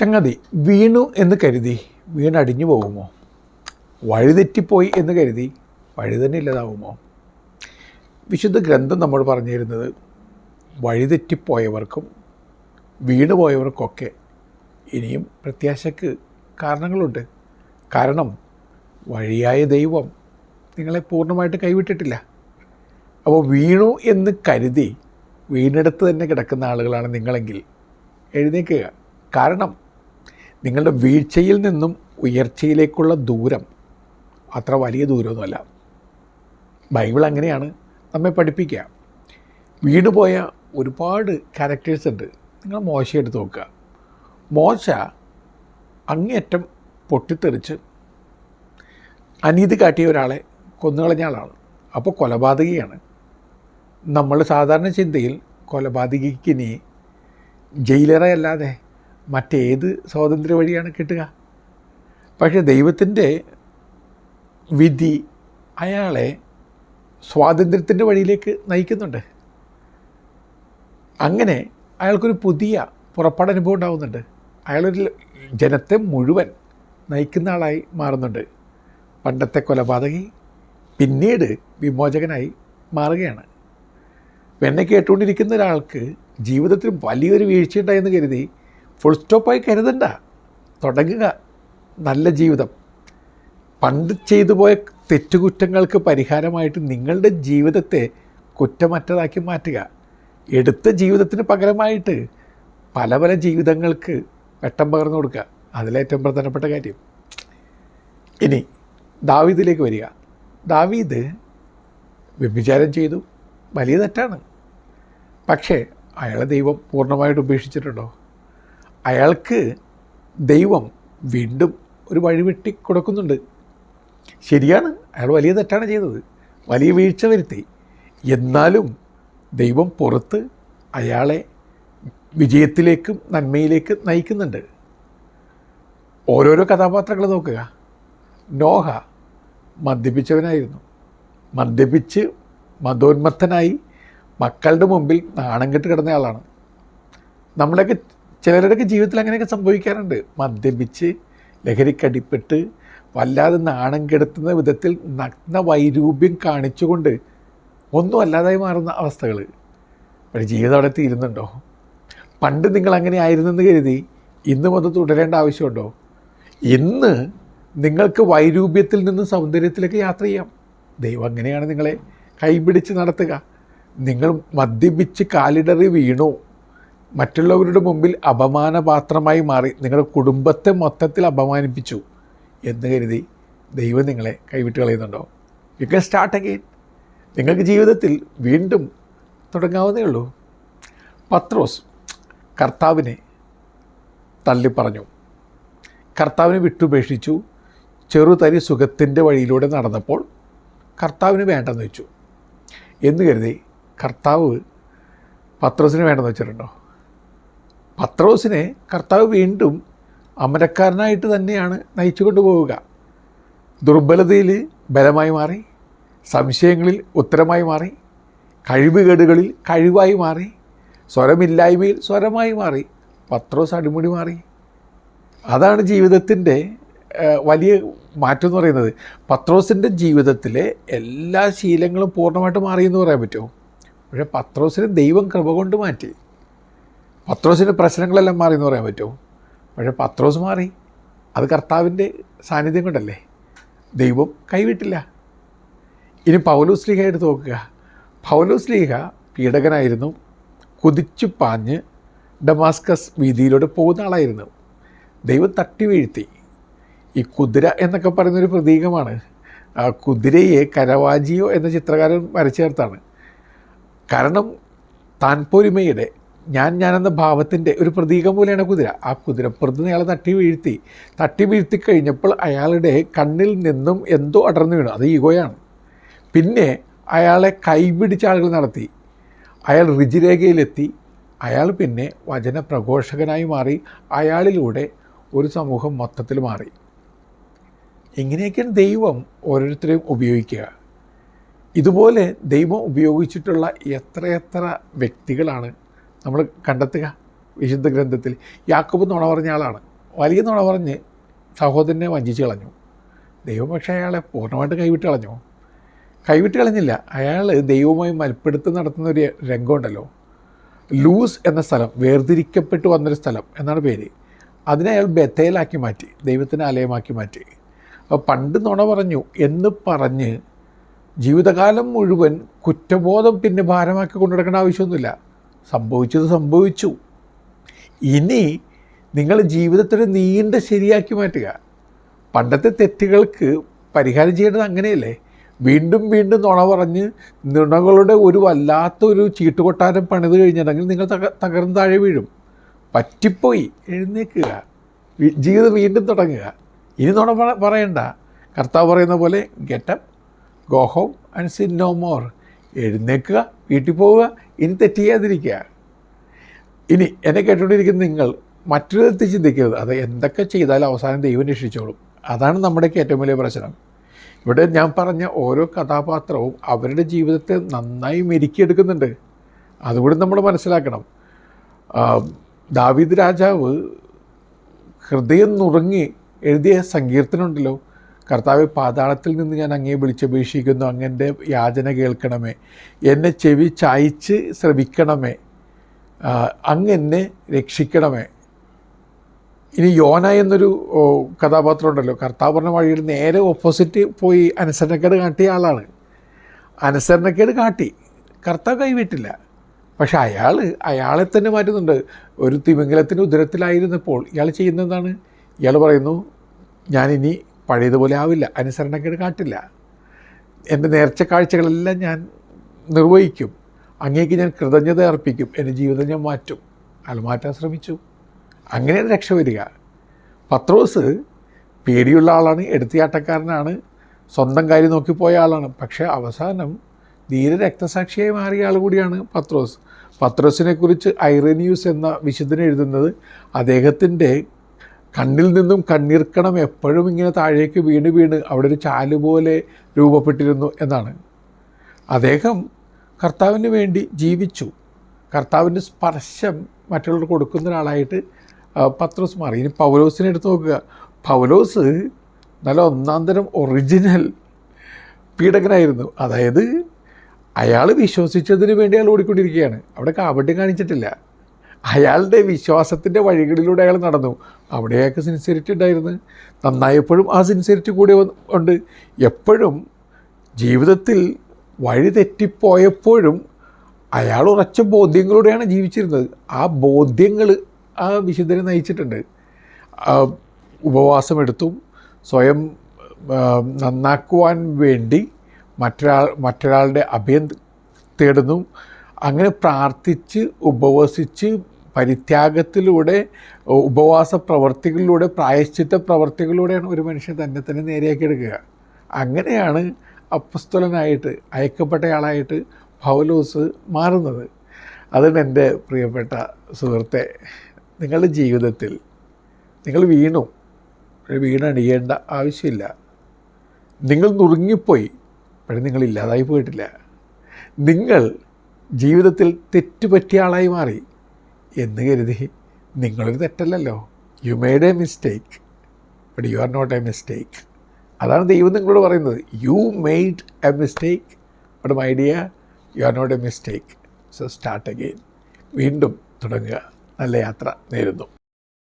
ചങ്ങതി വീണു എന്ന് കരുതി. വീണടിഞ്ഞു പോകുമോ? വഴിതെറ്റിപ്പോയി എന്ന് കരുതി. വഴി തന്നെ ഇല്ലാതാവുമോ? വിശുദ്ധ ഗ്രന്ഥം നമ്മൾ പറഞ്ഞു തരുന്നത് വഴിതെറ്റിപ്പോയവർക്കും വീണു പോയവർക്കൊക്കെ ഇനിയും പ്രത്യാശയ്ക്ക് കാരണങ്ങളുണ്ട്. കാരണം വഴിയായ ദൈവം നിങ്ങളെ പൂർണമായിട്ട് കൈവിട്ടിട്ടില്ല. അപ്പോൾ വീണു എന്ന് കരുതി വീണെടുത്ത് തന്നെ കിടക്കുന്ന ആളുകളാണ് നിങ്ങളെങ്കിൽ എഴുന്നേക്കുക കാരണം നിങ്ങളുടെ വീഴ്ചയിൽ നിന്നും ഉയർച്ചയിലേക്കുള്ള ദൂരം അത്ര വലിയ ദൂരമൊന്നുമല്ല. ബൈബിൾ അങ്ങനെയാണ് നമ്മെ പഠിപ്പിക്കുക. വീണുപോയ ഒരുപാട് ക്യാരക്ടേഴ്സ് ഉണ്ട്. നിങ്ങൾ മോശയെടുത്ത് നോക്കുക. മോശ അങ്ങേയറ്റം പൊട്ടിത്തെറിച്ച് അനീതി കാട്ടിയ ഒരാളെ കൊന്നുകളഞ്ഞ ആളാണ്. അപ്പോൾ കൊലപാതകയാണ്. നമ്മൾ സാധാരണ ചിന്തയിൽ കൊലപാതകയ്ക്ക് ഇനി ജയിലറയല്ലാതെ മറ്റേത് സ്വാതന്ത്ര്യ വഴിയാണ് കിട്ടുക. പക്ഷേ ദൈവത്തിന്റെ വിധി അയാളെ സ്വാതന്ത്ര്യത്തിന്റെ വഴിയിലേക്ക് നയിക്കുന്നുണ്ട്. അങ്ങനെ അയാൾക്കൊരു പുതിയ പുറപ്പാടനുഭവം ഉണ്ടാകുന്നുണ്ട് അയാളൊരു ജനത്തെ മുഴുവൻ നയിക്കുന്ന ആളായി മാറുന്നുണ്ട്. പണ്ടത്തെ കൊലപാതകി പിന്നീട് വിമോചകനായി മാറുകയാണ്. വെണ്ണ കേട്ടുകൊണ്ടിരിക്കുന്ന ഒരാൾക്ക് ജീവിതത്തിൽ വലിയൊരു വീഴ്ചയുണ്ടായെന്ന് കരുതി ഫുൾ സ്റ്റോപ്പായി കരുതണ്ട. തുടങ്ങുക. നല്ല ജീവിതം. പണ്ട് ചെയ്തു പോയ തെറ്റുകുറ്റങ്ങൾക്ക് പരിഹാരമായിട്ട് നിങ്ങളുടെ ജീവിതത്തെ കുറ്റമറ്റതാക്കി മാറ്റുക. എടുത്ത ജീവിതത്തിന് പകരമായിട്ട് പല പല ജീവിതങ്ങൾക്ക് വെട്ടം പകർന്നു കൊടുക്കുക. അതിലേറ്റവും പ്രധാനപ്പെട്ട കാര്യം. ഇനി ദാവീദിലേക്ക് വരിക. ദാവീദ് വ്യഭിചാരം ചെയ്തു. വലിയ തെറ്റാണ്. പക്ഷേ അയാളെ ദൈവം പൂർണമായിട്ട് ഉപേക്ഷിച്ചിട്ടുണ്ടോ? അയാൾക്ക് ദൈവം വീണ്ടും ഒരു വഴിവെട്ടി കൊടുക്കുന്നുണ്ട്. ശരിയാണ്. അയാൾ വലിയ തെറ്റാണ് ചെയ്തത്. വലിയ വീഴ്ച വരുത്തി. എന്നാലും ദൈവം പുറത്ത് അയാളെ വിജയത്തിലേക്കും നന്മയിലേക്കും നയിക്കുന്നുണ്ട്. ഓരോരോ കഥാപാത്രങ്ങൾ നോക്കുക. നോഹ മദ്യപിച്ചവനായിരുന്നു. മദ്യപിച്ച് മതോന്മത്തനായി മക്കളുടെ മുമ്പിൽ നാണം കെട്ട് കിടന്ന ആളാണ് നമ്മളൊക്കെ ചിലരുടെയൊക്കെ ജീവിതത്തിൽ അങ്ങനെയൊക്കെ സംഭവിക്കാറുണ്ട്. മദ്യപിച്ച് ലഹരിക്കടിപ്പെട്ട് വല്ലാതെ നാണം കെടുത്തുന്ന വിധത്തിൽ നഗ്ന വൈരൂപ്യം കാണിച്ചുകൊണ്ട് ഒന്നും അല്ലാതായി മാറുന്ന അവസ്ഥകൾ പക്ഷേ ജീവിതം അവിടെ തീരുന്നുണ്ടോ? പണ്ട് നിങ്ങൾ അങ്ങനെ ആയിരുന്നെന്ന് കരുതി ഇന്നും അത് തുടരേണ്ട ആവശ്യമുണ്ടോ? ഇന്ന് നിങ്ങൾക്ക് വൈരൂപ്യത്തിൽ നിന്ന് സൗന്ദര്യത്തിലേക്ക് യാത്ര ചെയ്യാം. ദൈവം അങ്ങനെയാണ് നിങ്ങളെ കൈപിടിച്ച് നടത്തുക. നിങ്ങൾ മദ്യപിച്ച് കാലിടറി വീണു. മറ്റുള്ളവരുടെ മുമ്പിൽ അപമാനപാത്രമായി മാറി നിങ്ങളുടെ കുടുംബത്തെ മൊത്തത്തിൽ അപമാനിപ്പിച്ചു എന്ന് കരുതി ദൈവം നിങ്ങളെ കൈവിട്ട് കളയുന്നുണ്ടോ? യു കെ സ്റ്റാർട്ട് അഗെയിൻ നിങ്ങൾക്ക് ജീവിതത്തിൽ വീണ്ടും തുടങ്ങാവുന്നേ ഉള്ളൂ. പത്രോസ് കർത്താവിനെ തള്ളിപ്പറഞ്ഞു കർത്താവിനെ വിട്ടുപേക്ഷിച്ചു. ചെറുതരി സുഖത്തിന്റെ വഴിയിലൂടെ നടന്നപ്പോൾ കർത്താവിന് വേണ്ടെന്ന് വെച്ചു. എന്ന് കരുതി കർത്താവ് പത്രോസിന് വേണ്ടെന്ന് വെച്ചിട്ടുണ്ടോ? പത്രോസിനെ കർത്താവ് വീണ്ടും അമരക്കാരനായിട്ട് തന്നെയാണ് നയിച്ചു കൊണ്ടുപോവുക ദുർബലതയിൽ ബലമായി മാറി സംശയങ്ങളിൽ ഉത്തരമായി മാറി കഴിവുകേടുകളിൽ കഴിവായി മാറി സ്വരമില്ലായ്മയിൽ സ്വരമായി മാറി പത്രോസ് അടിമുടി മാറി. അതാണ് ജീവിതത്തിന്റെ വലിയ മാറ്റം എന്ന് പറയുന്നത്. പത്രോസിന്റെ ജീവിതത്തിലെ എല്ലാ ശീലങ്ങളും പൂർണമായിട്ട് മാറിയെന്ന് പറയാൻ പറ്റുമോ? പക്ഷേ പത്രോസിനെ ദൈവം കൃപ കൊണ്ട് മാറ്റി. പത്രോസിന്റെ പ്രശ്നങ്ങളെല്ലാം മാറി എന്ന് പറയാൻ പറ്റുമോ? പക്ഷേ പത്രോസ് മാറി. അത് കർത്താവിന്റെ സാന്നിധ്യം കൊണ്ടല്ലേ? ദൈവം കൈവിട്ടില്ല. ഇനി പൗലോസ് ലീഹ എടുത്ത് നോക്കുക. പൗലോസ് ലീഹ പീഡകനായിരുന്നു. കുതിച്ചു പാഞ്ഞ് ഡമാസ്കസ് വീതിയിലൂടെ പോകുന്ന ആളായിരുന്നു. ദൈവം തട്ടി വീഴ്ത്തി. ഈ കുതിര എന്നൊക്കെ പറയുന്നൊരു പ്രതീകമാണ്. ആ കുതിരയെ കരവാജിയോ എന്ന ചിത്രകാരൻ വരച്ചു ചേർത്താണ്. കാരണം താൻ പോരിമയുടെ ഞാൻ ഞാനെന്ന ഭാവത്തിന്റെ ഒരു പ്രതീകം പോലെയാണ് കുതിര. ആ കുതിരപ്പുറത്ത് അയാളെ തട്ടി വീഴ്ത്തി. തട്ടി വീഴ്ത്തി കഴിഞ്ഞപ്പോൾ അയാളുടെ കണ്ണിൽ നിന്നും എന്തോ അടർന്നു വീണു. അത് ഈഗോയാണ്. പിന്നെ അയാളെ കൈപിടിച്ച ആളുകൾ നടത്തി. അയാൾ ഋജിരേഖയിലെത്തി അയാൾ പിന്നെ വചന പ്രഘോഷകനായി മാറി. അയാളിലൂടെ ഒരു സമൂഹം മൊത്തത്തിൽ മാറി. ഇങ്ങനെയൊക്കെയാണ് ദൈവം ഓരോരുത്തരെയും ഉപയോഗിക്കുക. ഇതുപോലെ ദൈവം ഉപയോഗിച്ചിട്ടുള്ള എത്രയെത്ര വ്യക്തികളാണ് നമ്മൾ കണ്ടെത്തുക വിശുദ്ധ ഗ്രന്ഥത്തിൽ. യാക്കോബ് നുണ പറഞ്ഞ ആളാണ്. വലിയ നുണ പറഞ്ഞ് സഹോദരനെ വഞ്ചിച്ച് കളഞ്ഞു. ദൈവം പക്ഷേ അയാളെ പൂർണമായിട്ട് കൈവിട്ട് കളഞ്ഞു. കൈവിട്ട് കളഞ്ഞില്ല. അയാൾ ദൈവവുമായി മൽപ്പിടുത്തം നടത്തുന്ന ഒരു രംഗമുണ്ടല്ലോ. ലൂസ് എന്ന സ്ഥലം വേർതിരിക്കപ്പെട്ട് വന്നൊരു സ്ഥലം എന്നാണ് പേര്. അതിനെ അയാൾ ബത്തേലാക്കി മാറ്റി ദൈവത്തിന് ആലയമാക്കി മാറ്റി. അപ്പോൾ പണ്ട് നുണ പറഞ്ഞു എന്ന് പറഞ്ഞ് ജീവിതകാലം മുഴുവൻ കുറ്റബോധം പിന്നെ ഭാരമാക്കി കൊണ്ടുനടക്കേണ്ട ആവശ്യമൊന്നുമില്ല. സംഭവിച്ചത് സംഭവിച്ചു. ഇനി നിങ്ങൾ ജീവിതത്തിൽ നീണ്ട ശരിയാക്കി മാറ്റുക. പണ്ടത്തെ തെറ്റുകൾക്ക് പരിഹാരം ചെയ്യേണ്ടത് അങ്ങനെയല്ലേ? വീണ്ടും വീണ്ടും നുണ പറഞ്ഞ് നുണകളുടെ ഒരു വല്ലാത്തൊരു ചീട്ടുകൊട്ടാരം പണിത് കഴിഞ്ഞിട്ടുണ്ടെങ്കിൽ നിങ്ങൾ തക തകർന്ന് താഴെ വീഴും. പറ്റിപ്പോയി എഴുന്നേക്കുക ജീവിതം വീണ്ടും തുടങ്ങുക. ഇനി നുണ പറയണ്ട. കർത്താവ് പറയുന്ന പോലെ get up go home and sin no more എഴുന്നേക്കുക വീട്ടിൽ പോവുക ഇനി തെറ്റ് ചെയ്യാതിരിക്കുക ഇനി എന്നെ കേട്ടുകൊണ്ടിരിക്കുന്ന നിങ്ങൾ മറ്റൊരു തരത്തിൽ ചിന്തിക്കരുത്. അത് എന്തൊക്കെ ചെയ്താലും അവസാനം ദൈവം രക്ഷിച്ചോളും. അതാണ് നമ്മുടെയൊക്കെ ഏറ്റവും വലിയ പ്രശ്നം. ഇവിടെ ഞാൻ പറഞ്ഞ ഓരോ കഥാപാത്രവും അവരുടെ ജീവിതത്തെ നന്നായി മെരുക്കിയെടുക്കുന്നുണ്ട്. അതുകൂടി നമ്മൾ മനസ്സിലാക്കണം. ദാവീദ് രാജാവ് ഹൃദയം നുറുങ്ങി എഴുതിയ സങ്കീർത്തനമുണ്ടല്ലോ. കർത്താവ് പാതാളത്തിൽ നിന്ന് ഞാൻ അങ്ങേ വിളിച്ചപേക്ഷിക്കുന്നു. അങ്ങന്റെ യാചന കേൾക്കണമേ. എന്നെ ചെവി ചായച്ച് ശ്രവിക്കണമേ. ആ, അങ്ങ് എന്നെ രക്ഷിക്കണമേ. ഇനി യോന എന്നൊരു കഥാപാത്രം ഉണ്ടല്ലോ കർത്താവ് പറഞ്ഞ വഴിയിൽ നേരെ ഓപ്പോസിറ്റ് പോയി അനുസരണക്കേട് കാട്ടിയ ആളാണ്. അനുസരണക്കേട് കാട്ടി. കർത്താവ് കൈവിട്ടില്ല. പക്ഷെ അയാൾ അയാളെ തന്നെ മാറ്റുന്നുണ്ട്. ഒരു തിമിംഗലത്തിന്റെ ഉദരത്തിലായിരുന്നപ്പോൾ ഇയാൾ ചെയ്യുന്നതാണ് ഇയാൾ പറയുന്നു ഞാനിനി പഴയതുപോലെ ആവില്ല. അനുസരണക്കേട് കാട്ടില്ല. എന്റെ നേർച്ച കാഴ്ചകളെല്ലാം ഞാൻ നിർവഹിക്കും. അങ്ങേക്ക് ഞാൻ കൃതജ്ഞത അർപ്പിക്കും. എന്റെ ജീവിതം ഞാൻ മാറ്റും. അയാൾ മാറ്റാൻ ശ്രമിച്ചു. അങ്ങനെയാണ് രക്ഷ വരിക. പത്രോസ് പേടിയുള്ള ആളാണ് എടുത്തിയാട്ടക്കാരനാണ് സ്വന്തം കാര്യം നോക്കിപ്പോയ ആളാണ്. പക്ഷേ അവസാനം ധീര രക്തസാക്ഷിയായി മാറിയ ആൾ കൂടിയാണ് പത്രോസ്. പത്രോസിനെക്കുറിച്ച് ഐറനിയൂസ് എന്ന വിശുദ്ധൻ എഴുതുന്നത് അദ്ദേഹത്തിന്റെ കണ്ണിൽ നിന്നും കണ്ണീർക്കണം എപ്പോഴും ഇങ്ങനെ താഴേക്ക് വീണ് വീണ് അവിടെ ഒരു ചാൽ പോലെ രൂപപ്പെട്ടിരുന്നു എന്നാണ്. അദ്ദേഹം കർത്താവിന് വേണ്ടി ജീവിച്ചു. കർത്താവിന്റെ സ്പർശം മറ്റുള്ളവർക്ക് കൊടുക്കുന്ന ഒരാളായിട്ട് പത്രോസ് മാറി. ഇനി പൗലോസിനെ എടുത്ത് നോക്കുക. പൗലോസ് നല്ല ഒന്നാം തരം ഒറിജിനൽ പീഡകനായിരുന്നു. അതായത് അയാൾ വിശ്വസിച്ചതിന് വേണ്ടി അയാൾ ഓടിക്കൊണ്ടിരിക്കുകയാണ്. അവിടെ കാപട്യം കാണിച്ചിട്ടില്ല. അയാളുടെ വിശ്വാസത്തിന്റെ വഴികളിലൂടെ അയാൾ നടന്നു. അവിടെ അയാൾക്ക് സിൻസിയറിറ്റി ഉണ്ടായിരുന്നു നന്നായപ്പോഴും ആ സിൻസിയറിറ്റി കൂടെ ഉണ്ട്. എപ്പോഴും ജീവിതത്തിൽ വഴി തെറ്റിപ്പോയപ്പോഴും അയാൾ ഉറച്ച ബോധ്യങ്ങളിലൂടെയാണ് ജീവിച്ചിരുന്നത്. ആ ബോധ്യങ്ങൾ ആ വിശുദ്ധനെ നയിച്ചിട്ടുണ്ട്. ഉപവാസമെടുത്തും സ്വയം നന്നാക്കുവാൻ വേണ്ടി മറ്റൊരാൾ മറ്റൊരാളുടെ അഭയം തേടുന്നു. അങ്ങനെ പ്രാർത്ഥിച്ച് ഉപവസിച്ച് പരിത്യാഗത്തിലൂടെ ഉപവാസ പ്രവർത്തികളിലൂടെ പ്രായശ്ചിത്ത പ്രവർത്തികളിലൂടെയാണ് ഒരു മനുഷ്യൻ തന്നെ തന്നെ നേരെയാക്കി എടുക്കുക. അങ്ങനെയാണ് അപ്പസ്തുലനായിട്ട് അയക്കപ്പെട്ടയാളായിട്ട് പൗലോസ് മാറുന്നത്. അതാണ് എന്റെ പ്രിയപ്പെട്ട സുഹൃത്തെ നിങ്ങളുടെ ജീവിതത്തിൽ നിങ്ങൾ വീണു. വീണണിയേണ്ട ആവശ്യമില്ല. നിങ്ങൾ നുറുങ്ങിപ്പോയി പക്ഷേ നിങ്ങൾ ഇല്ലാതായി പോയിട്ടില്ല. നിങ്ങൾ ജീവിതത്തിൽ തെറ്റുപറ്റിയ ആളായി മാറി. എന്ന് കരുതി. നിങ്ങളൊരു തെറ്റല്ലല്ലോ. You made a mistake but you are not a mistake അതാണ് ദൈവം നിങ്ങളോട് പറയുന്നത്. You made a mistake but my dear you are not a mistake so start again വീണ്ടും തുടങ്ങുക. നല്ല യാത്ര നേരുന്നു.